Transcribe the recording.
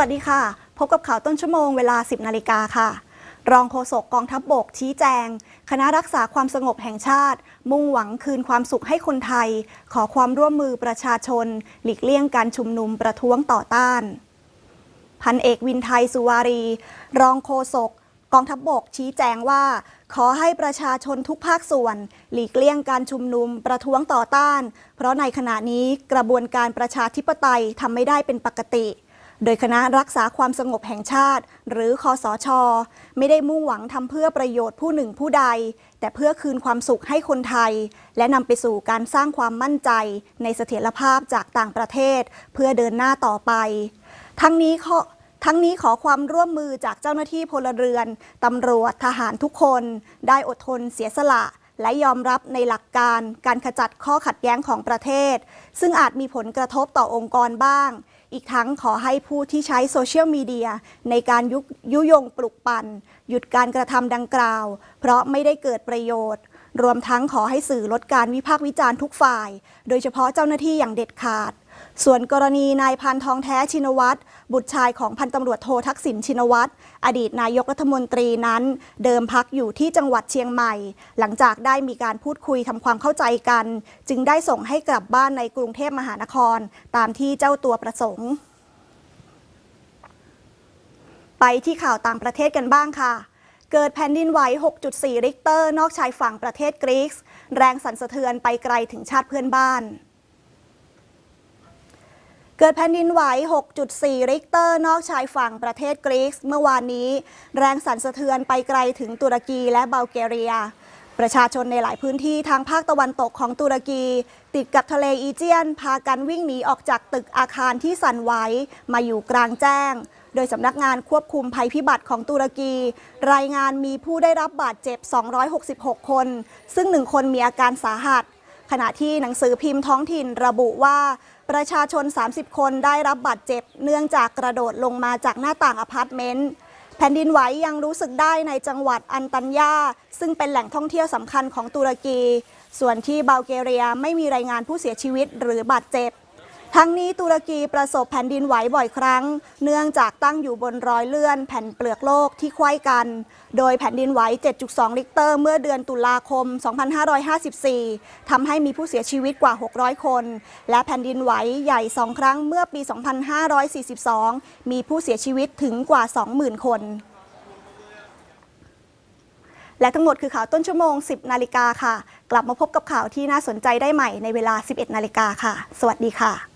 วัสดีค่ะ พบกับข่าวต้นชั่วโมงเวลา 10 นาฬิกาค่ะ รองโฆษกกองทัพบบกชี้แจง คณะรักษาความสงบแห่งชาติ มุ่งหวังคืนความสุขให้คนไทย ขอความร่วมมือประชาชน หลีกเลี่ยงการชุมนุมประท้วงต่อต้าน พันเอกวินไทยสุวารี รองโฆษกกองทัพบบกชี้แจงว่า ขอให้ประชาชนทุกภาคส่วน หลีกเลี่ยงการชุมนุมประท้วงต่อต้าน เพราะในขณะนี้กระบวนการประชาธิปไตยทำไม่ได้เป็นปกติ โดยคณะรักษาความสงบแห่งชาติ หรือคอสชไม่ได้มุ่งหวังทำเพื่อประโยชน์ผู้หนึ่งผู้ใด แต่เพื่อคืนความสุขให้คนไทย และนำไปสู่การสร้างความมั่นใจ ในเสถียรภาพจากต่างประเทศ เพื่อเดินหน้าต่อไป ทั้งนี้ขอทั้งนี้ขอความร่วมมือจากเจ้าหน้าที่พลเรือน ตำรวจทหารทุกคน ได้อดทนเสียสละ และยอมรับในหลักการการขจัดข้อขัดแย้งของประเทศ ซึ่งอาจมีผลกระทบต่อองค์กรบ้าง อีกทั้งขอให้ผู้ที่ใช้โซเชียลมีเดียในการยุยุยงปลุกปั่น หยุดการกระทำดังกล่าว เพราะไม่ได้เกิดประโยชน์ รวมทั้งขอให้สื่อลดการวิพากษ์วิจารณ์ทุกฝ่าย โดยเฉพาะเจ้าหน้าที่อย่างเด็ดขาด ส่วนกรณีนายพันทองแท้ชินวัตรบุตรชายของพันตำรวจโททักษิณชินวัตรอดีตนายกรัฐมนตรีนั้น เดิมพักอยู่ที่จังหวัดเชียงใหม่ หลังจากได้มีการพูดคุยทำความเข้าใจกัน จึงได้ส่งให้กลับบ้านในกรุงเทพมหานคร ตามที่เจ้าตัวประสงค์ ไปที่ข่าวต่างประเทศกันบ้างค่ะเกิดแผ่นดินไหว 6.4 ริกเตอร์ นอกชายฝั่งประเทศกรีซ แรงสั่นสะเทือนไปไกลถึงชาติเพื่อนบ้าน เกิดแผ่นดินไหว 6.4 ริกเตอร์นอกชายฝั่งประเทศกรีซเมื่อวานนี้ แรงสั่นสะเทือนไปไกลถึงตุรกีและบัลแกเรีย ประชาชนในหลายพื้นที่ทางภาคตะวันตกของตุรกี ติดกับทะเลอีเจียน พากันวิ่งหนีออกจากตึกอาคารที่สั่นไหวมาอยู่กลางแจ้ง โดยสำนักงานควบคุมภัยพิบัติของตุรกี รายงานมีผู้ได้รับบาดเจ็บ 266 คน ซึ่งหนึ่งคนมีอาการสาหัส ขณะที่หนังสือพิมพ์ท้องถิ่นระบุว่าประชาชน 30 คนได้รับบาดเจ็บ เนื่องจากกระโดดลงมาจากหน้าต่างอพาร์ตเมนต์แผ่นดินไหวยังรู้สึกได้ในจังหวัดอันตัญญา ซึ่งเป็นแหล่งท่องเที่ยวสำคัญของตุรกี ส่วนที่บัลแกเรียไม่มีรายงานผู้เสียชีวิตหรือบาดเจ็บ ทั้งนี้ตุรกีประสบแผ่นดินไหวบ่อยครั้ง เนื่องจากตั้งอยู่บนรอยเลื่อนแผ่นเปลือกโลกที่ไขว้กัน โดยแผ่นดินไหว 7.2 ลิกเตอร์ เมื่อเดือนตุลาคม 2554ทำให้มีผู้เสียชีวิตกว่า 600 คน และแผ่นดินไหวใหญ่2ครั้งเมื่อปี 2542 มีผู้เสียชีวิตถึงกว่า 20,000 คน และทั้งหมดคือข่าวต้นชั่วโมง 10 นาฬิกาค่ะ กลับมาพบกับข่าวที่น่าสนใจได้ใหม่ในเวลา 11 นาฬิกาค่ะ สวัสดีค่ะ